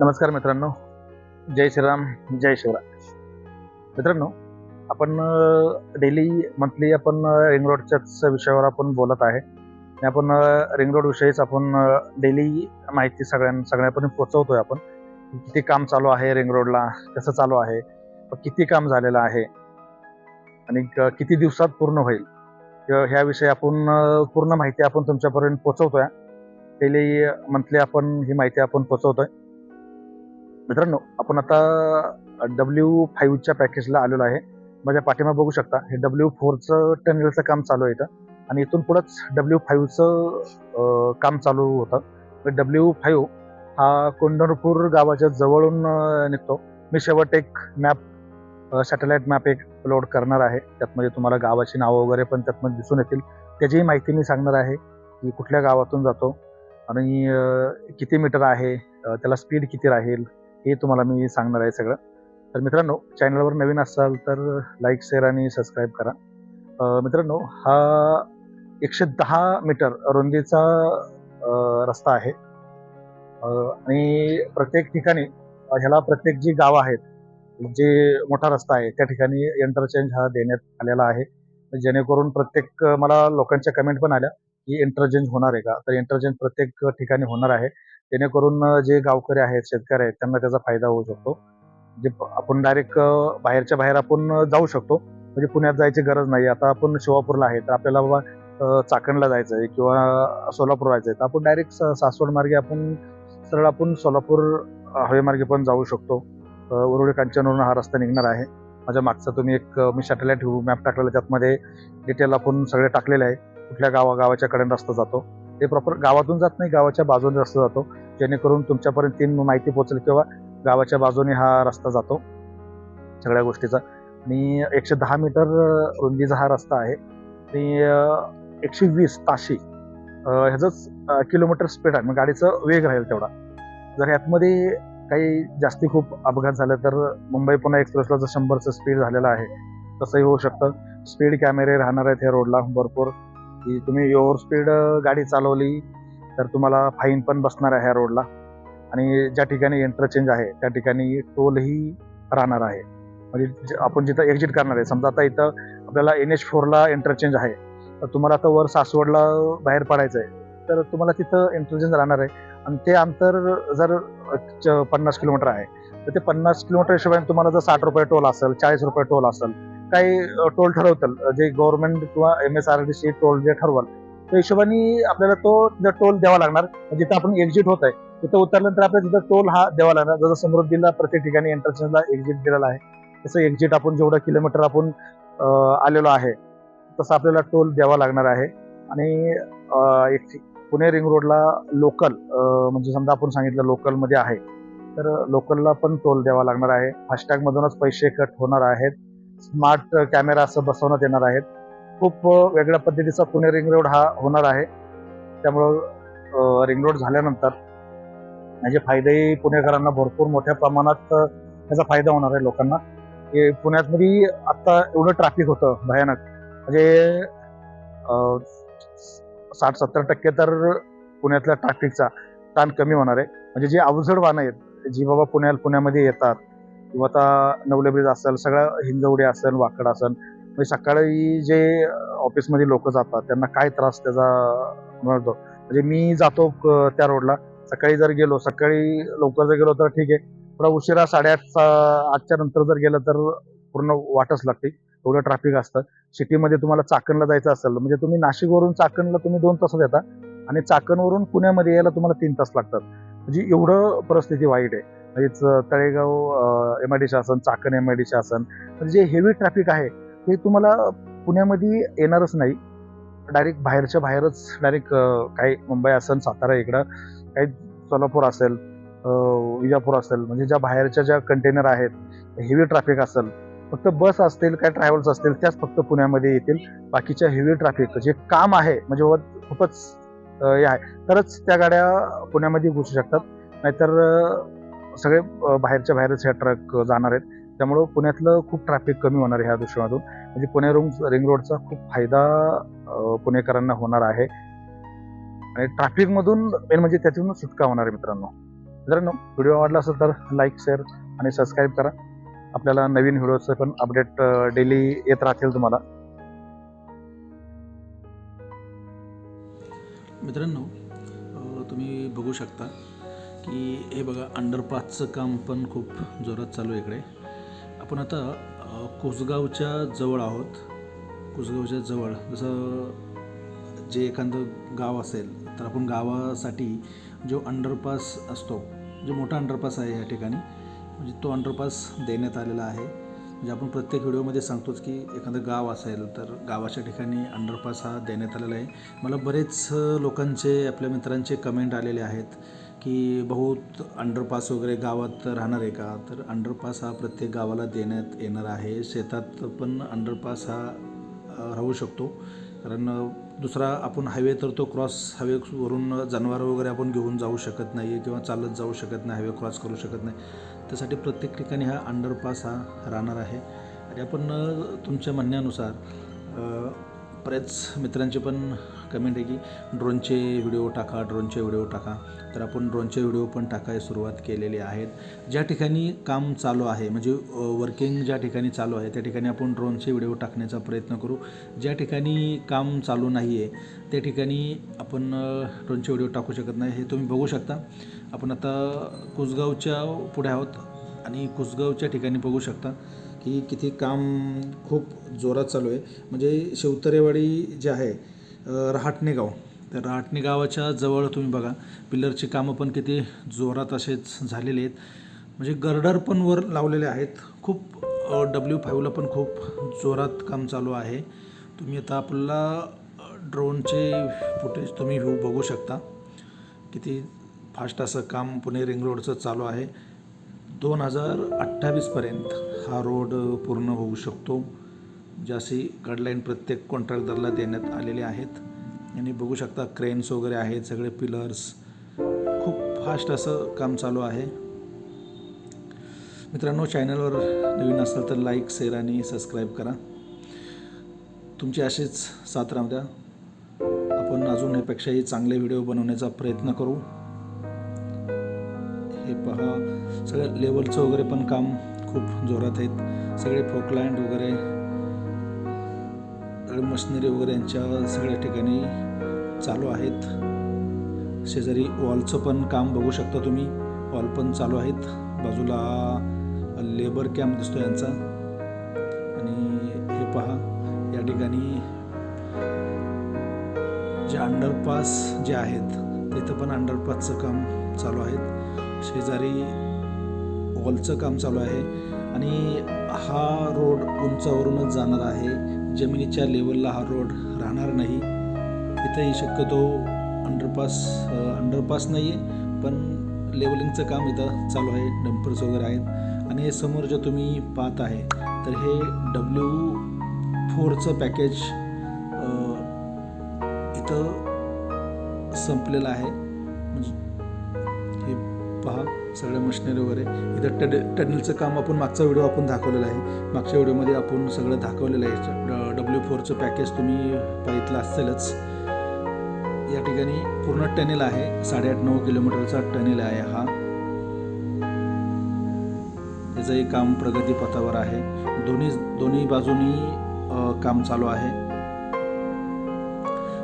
नमस्कार मित्रांनो. जय श्रीराम जय शिवराज मित्रांनो आपण डेली मंथली आपण रिंग रोडच्याच विषयावर आपण बोलत आहे. आणि आपण रिंग रोड विषयीच आपण डेली माहिती सगळ्यां सगळ्यापर्यंत पोचवतोय आपण. किती काम चालू आहे रिंग रोडला कसं चालू आहे किती काम झालेलं आहे आणि किती दिवसात पूर्ण होईल. ह्या- ह्याविषयी आपण पूर्ण माहिती आपण तुमच्यापर्यंत पोचवतोय डेली मंथली आपण ही माहिती आपण पोचवतोय मित्रांनो आपण आता डब्ल्यू फाईव्हच्या पॅकेजला आलेलो आहे. माझ्या पाठीमा बघू शकता हे डब्ल्यू फोरचं टनलचं काम चालू आहे इथं. आणि इथून पुढंच डब्ल्यू फाईव्हचं काम चालू होतं. डब्ल्यू फाईव्ह हा कोंढरपूर गावाच्या जवळून निघतो. मी शेवट एक मॅप सॅटेलाइट मॅप एक अपलोड करणार आहे. त्यातमध्ये तुम्हाला गावाची नावं वगैरे पण त्यातमध्ये दिसून येतील. त्याचीही माहिती मी सांगणार आहे की कुठल्या गावातून जातो आणि किती मीटर आहे त्याला स्पीड किती राहील हे तुम्हाला मी सांगणार आहे सगळं. तर मित्रांनो चॅनलवर नवीन असाल तर लाईक शेअर आणि सबस्क्राईब करा. मित्रांनो हा एकशे दहा मीटर रुंदीचा रस्ता आहे. आणि प्रत्येक ठिकाणी ह्याला प्रत्येक जी गावं आहेत जे मोठा रस्ता आहे त्या ठिकाणी इंटरचेंज हा देण्यात आलेला आहे. जेणेकरून प्रत्येक मला लोकांच्या कमेंट पण आल्या की इंटरचेंज होणार आहे का? तर इंटरचेंज प्रत्येक ठिकाणी होणार आहे. जेणेकरून जे गावकरी आहेत शेतकरी आहेत त्यांना त्याचा फायदा होऊ शकतो. जे आपण डायरेक्ट बाहेरच्या बाहेर आपण जाऊ शकतो. म्हणजे पुण्यात जायची गरज नाही. आता आपण शिवापूरला आहे तर आपल्याला बाबा चाकणला जायचं आहे किंवा सोलापूर जायचं आहे तर आपण डायरेक्ट सासवड मार्गे आपण सरळ आपण सोलापूर हवेमार्गे पण जाऊ शकतो. उरुळी कांचनवरून हा रस्ता निघणार आहे. माझ्या मागचा तुम्ही एक मी सॅटेलाइट मॅप टाकलेला त्यातमध्ये डिटेल आपण सगळे टाकलेले आहे. कुठल्या गावा गावाच्या रस्ता जातो. ते प्रॉपर गावातून जात नाही गावाच्या बाजूने रस्ता जातो. जेणेकरून तुमच्यापर्यंत तीन माहिती पोहोचेल किंवा गावाच्या बाजूने हा रस्ता जातो. सगळ्या गोष्टीचा. आणि एकशे दहा मीटर रुंदीचा हा रस्ता आहे. आणि एकशे वीस ताशी ह्याचंच किलोमीटर स्पीड आहे. मग गाडीचं वेग राहील तेवढा. जर यातमध्ये काही जास्ती खूप अपघात झाले तर मुंबई पुणे एक्सप्रेसला जर शंभरचं स्पीड झालेलं आहे तसंही होऊ शकतं. स्पीड कॅमेरे राहणार आहेत ह्या रोडला भरपूर. की तुम्ही ओव्हर स्पीड गाडी चालवली तर तुम्हाला फाईन पण बसणार आहे ह्या रोडला आणि ज्या ठिकाणी इंटरचेंज आहे त्या ठिकाणी टोलही राहणार आहे. म्हणजे आपण जिथं एक्झिट करणार आहे समजा आता इथं आपल्याला एन एच फोरला इंटरचेंज आहे तर तुम्हाला आता वर सासवडला बाहेर पडायचं आहे तर तुम्हाला तिथं इंटरचेंज राहणार आहे. आणि ते अंतर जर पन्नास किलोमीटर आहे तर ते पन्नास किलोमीटर हिशोबाने तुम्हाला जर साठ रुपये टोल असेल चाळीस रुपये टोल असेल काही टोल ठरवतील. जे गव्हर्नमेंट किंवा M S R D C toll जे ठरवाल त्या हिशोबाने आपल्याला तो टोल द्यावा लागणार. म्हणजे जिथं आपण एक्झिट होत आहे. तिथं उतरल्यानंतर आपल्याला तिथं टोल हा द्यावा लागणार. जसं समृद्धीला प्रत्येक ठिकाणी एंटरचेंजला एक्झिट दिलेला आहे तसं एक्झिट आपण जेवढं किलोमीटर आपण आलेलो आहे तसं आपल्याला टोल द्यावा लागणार आहे. आणि एक पुणे रिंग रोडला लोकल म्हणजे समजा आपण सांगितलं लोकलमध्ये आहे तर लोकलला पण टोल द्यावा लागणार आहे. फास्टॅगमधूनच पैसे कट होणार आहेत. स्मार्ट कॅमेरा असं बसवण्यात येणार आहेत. खूप वेगळ्या पद्धतीचा पुणे रिंग रोड हा होणार आहे. त्यामुळं रिंग रोड झाल्यानंतर याचे फायदेही पुणेकरांना भरपूर मोठ्या प्रमाणात त्याचा फायदा होणार आहे लोकांना. हे पुण्यातमध्ये आत्ता एवढं ट्रॅफिक होतं भयानक. म्हणजे साठ सत्तर टक्के तर पुण्यातल्या ट्रॅफिकचा ताण कमी होणार आहे. म्हणजे जी अवजड वाहनं आहेत जी बाबा पुण्याला पुण्यामध्ये येतात किंवा आता नवले ब्रिज असेल सगळं हिंजवडी असेल वाकड असेल म्हणजे सकाळी जे ऑफिसमध्ये लोक जातात त्यांना काय त्रास त्याचा मिळतो? म्हणजे मी जातो त्या रोडला. सकाळी जर गेलो सकाळी लवकर जर गेलो तर ठीक आहे. थोडा उशिरा साडेआठ आठच्या नंतर जर गेलं तर पूर्ण वाटच लागते. एवढं ट्रॅफिक असतं. सिटीमध्ये तुम्हाला चाकणला जायचं असेल म्हणजे तुम्ही नाशिकवरून चाकणला तुम्ही दोन तासात येता. आणि चाकणवरून पुण्यामध्ये यायला तुम्हाला तीन तास लागतात. म्हणजे एवढं परिस्थिती वाईट आहे. म्हणजेच तळेगाव एम आय डी शासन चाकण एम आय डी शासन जे हेवी ट्रॅफिक आहे ते तुम्हाला पुण्यामध्ये येणारच नाही. डायरेक्ट बाहेरच्या बाहेरच डायरेक्ट काही मुंबई असेल सातारा इकडं काही सोलापूर असेल विजापूर असेल म्हणजे ज्या बाहेरच्या ज्या कंटेनर आहेत हेवी ट्रॅफिक असेल फक्त बस असतील काय ट्रॅव्हल्स असतील त्याच फक्त पुण्यामध्ये येतील. बाकीच्या हेवी ट्रॅफिक जे काम आहे म्हणजे बाबा खूपच हे आहे तरच त्या गाड्या पुण्यामध्ये घुसू शकतात. नाहीतर सगळे बाहेरच्या बाहेरच ह्या ट्रक जाणार आहेत. त्यामुळं पुण्यातलं खूप ट्रॅफिक कमी होणार आहे ह्या दृश्यामधून म्हणजे पुणे रुम रिंग रोडचा खूप फायदा पुणेकरांना होणार आहे. आणि ट्रॅफिकमधून मेन म्हणजे त्यातून सुटका होणार आहे मित्रांनो. मित्रांनो व्हिडिओ आवडला असेल तर लाईक शेअर आणि सबस्क्राईब करा. आपल्याला नवीन व्हिडिओचं पण अपडेट डेली येत राहतील तुम्हाला. मित्रांनो तुम्ही बघू शकता की हे बघा अंडरपासचं काम पण खूप जोरात चालू आहे इकडे. आपण आता कोसगावच्या कुसगावच्या जवळ आहोत. कुसगावच्या जवळ. जसं जे एखादं गाव असेल तर आपण गावासाठी जो अंडरपास असतो जो मोठा अंडरपास आहे या ठिकाणी म्हणजे तो अंडरपास देण्यात आलेला आहे. म्हणजे आपण प्रत्येक व्हिडिओमध्ये सांगतोच की एखादं गाव असेल तर गावाच्या ठिकाणी अंडरपास हा देण्यात आलेला आहे. मला बरेच लोकांचे आपल्या मित्रांचे कमेंट आलेले आहेत. की बहुत अंडरपास वगैरे गावात राहणार आहे का? तर अंडरपास हा प्रत्येक गावाला देण्यात येणार आहे. शेतात पण अंडरपास हा राहू शकतो. कारण दुसरा आपण हायवे तर तो क्रॉस हायवेवरून जनावरं वगैरे आपण घेऊन जाऊ शकत नाही किंवा चालत जाऊ शकत नाही हायवे क्रॉस करू शकत नाही. त्यासाठी प्रत्येक ठिकाणी हा अंडरपास हा राहणार आहे. आणि आपण तुमच्या म्हणण्यानुसार बरेच बऱ्याच मित्रांचे पण कमेंट आहे की ड्रोनचे व्हिडिओ टाका ड्रोनचे व्हिडिओ टाका. तर आपण ड्रोनचे व्हिडिओ पण टाकायला सुरुवात केलेली आहेत. ज्या ठिकाणी काम चालू आहे म्हणजे वर्किंग ज्या ठिकाणी चालू आहे त्या ठिकाणी आपण ड्रोनचे व्हिडिओ टाकण्याचा प्रयत्न करू. ज्या ठिकाणी काम चालू नाही आहे त्या ठिकाणी आपण ड्रोनचे व्हिडिओ टाकू शकत नाही हे तुम्ही बघू शकता. आपण आता कुसगावच्या पुढे आहोत आणि कुसगावच्या ठिकाणी बघू शकता. की किती काम खूप जोरात चालू आहे. म्हणजे शिवतरेवाडी जे आहे अ, रहाटणे गाव. तर रहाटणे गावाच्या जवळ तुम्ही बघा पिल्लरची कामं पण किती जोरात असेच झालेले आहेत. म्हणजे गर्डर पण वर लावलेले आहेत. खूप डब्ल्यू फाईव्हला पण खूप जोरात काम चालू आहे. तुम्ही आता आपल्याला ड्रोनचे फुटेज तुम्ही व्ह्यू बघू शकता. किती फास्ट असं काम पुणे रिंग रोडचं चालू आहे. दोन हजार अठ्ठावीसपर्यंत हा रोड पूर्ण होऊ शकतो ज्याशी गाईडलाईन प्रत्येक कॉन्ट्रॅक्टरला देण्यात आलेले आहेत. आणि बघू शकता क्रेन्स वगैरे आहेत सगळे पिलर्स खूप फास्ट असं काम चालू आहे. मित्रांनो चॅनलवर नवीन असाल तर लाईक शेअर आणि सबस्क्राईब करा. तुमची अशीच साथ राहू द्या. आपण अजून यापेक्षाही चांगले व्हिडिओ बनवण्याचा प्रयत्न करू. हे पहा सगळं लेवलचं वगैरे पण काम खूप जोरात आहेत. सगळे फोकलँड वगैरे सगळे मशिनरी वगैरे यांच्या सगळ्या ठिकाणी चालू आहेत. शेजारी वॉलचं पण काम बघू शकता तुम्ही. वॉल पण चालू आहेत. बाजूला लेबर कॅम्प दिसतो यांचा. आणि हे पहा या ठिकाणी जे अंडरपास जे आहेत तिथं पण अंडरपासचं काम चालू आहेत. शेजारी वॉलचं काम चालू आहे. आणि हा रोड उंचावरूनच जाणार आहे. जमिनीच्या लेवलला हा रोड राहणार नाही. इथंही शक्यतो अंडरपास अंडरपास नाही आहे पण लेवलिंगचं काम इथं चालू आहे. डंपर्स वगैरे आहेत. आणि हे समोर जे तुम्ही पाहत आहे तर हे डब्ल्यू फोरचं पॅकेज इथं संपलेलं आहे. म्हणजे हे पहा. सगळ्या मशिनरी वगैरे. इथं टड टनलचं काम आपण मागचा व्हिडिओ आपण दाखवलेला आहे. मागच्या व्हिडिओमध्ये आपण सगळं दाखवलेलं आहे. डब्ल्यू फोरचं पॅकेज तुम्ही पाहितलं असेलच. या ठिकाणी पूर्ण टनेल आहे. साडेआठ नऊ किलोमीटरचा टनेल आहे हा. त्याचंही काम प्रगतीपथावर आहे. दोन्ही दोन्ही बाजूनी काम चालू आहे.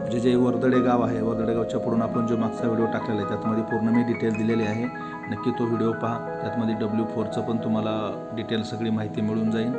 म्हणजे जे वर्दडे गाव आहे वर्दडे गावच्या पुढून आपण जो मागचा व्हिडिओ टाकलेला आहे त्यातमध्ये पूर्ण मी डिटेल दिलेली आहे. नक्की तो व्हिडिओ पहा. त्यातमध्ये डब्ल्यू फोरचं पण तुम्हाला डिटेल सगळी माहिती मिळून जाईल.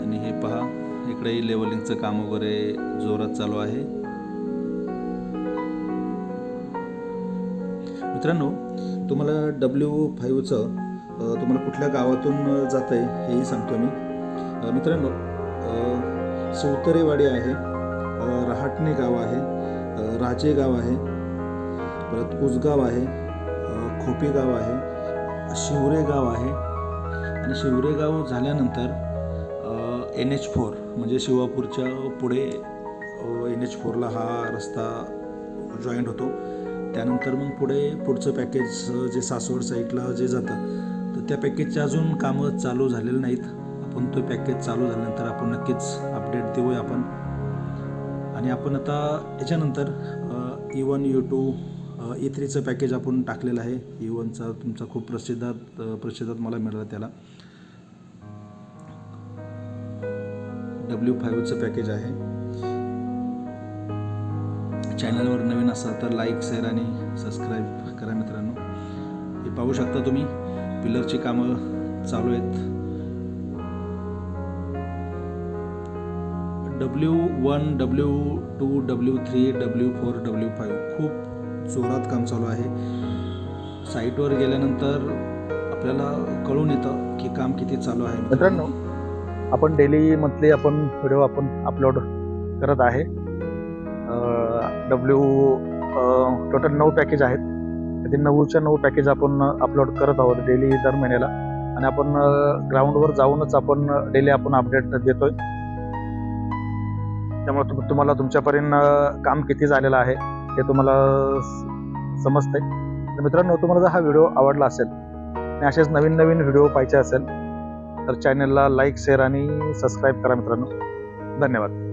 आणि हे पहा इकडेही लेवलिंगचं काम वगैरे जोरात चालू आहे. मित्रांनो तुम्हाला डब्ल्यू फाईव्हचं तुम्हाला कुठल्या गावातून जातं आहे हेही सांगतो मी. मित्रांनो सौतरेवाडी आहे रहाटणे गाव आहे राजे गाव आहे परत कुसगाव आहे खोपे गाव आहे शिवरे गाव आहे. आणि शिवरे गाव झाल्यानंतर एन एच फोर म्हणजे शिवापूरच्या पुढे एन एच फोरला हा रस्ता जॉईंट होतो. त्यानंतर मग पुढे पुढचं पॅकेज जे सासवड साईडला जे जातं तर त्या पॅकेजचे अजून कामं चालू झालेलं नाहीत. आपण तो पॅकेज चालू झाल्यानंतर आपण नक्कीच अपडेट देऊया आपण. आणि आपण आता याच्यानंतर E one U two A थ्रीचं package आपण टाकलेलं आहे. E ए वनचा तुमचा खूप प्रसिद्धात प्रसिद्धात मला मिळाला त्याला. डब्ल्यू फाईव्हचं पॅकेज आहे. चॅनलवर नवीन असाल तर लाईक शेअर आणि सबस्क्राईब करा मित्रांनो. हे पाहू शकता तुम्ही पिलरची कामं चालू आहेत. W one W two W three W four W five खूप जोरात काम चालू आहे. साईटवर गेल्यानंतर आपल्याला कळून येतं की काम किती चालू आहे. मित्रांनो आपण डेली मंथली आपण व्हिडिओ आपण अपलोड करत आहे. डब्ल्यू टोटल नऊ पॅकेज आहेत. त्यातील नऊच्या नऊ पॅकेज आपण अपलोड करत आहोत डेली दर महिन्याला. आणि आपण ग्राउंडवर जाऊनच आपण डेली आपण अपडेट देतोय. त्यामुळे तुम्हाला तुमच्यापर्यंत काम किती झालेलं आहे. हे तुम्हाला समजते समजतंय. तर मित्रांनो तुम्हाला जर हा व्हिडिओ आवडला असेल आणि असेच नवीन नवीन व्हिडिओ पाहिजे असेल तर चॅनलला लाईक शेअर आणि सबस्क्राईब करा मित्रांनो. धन्यवाद.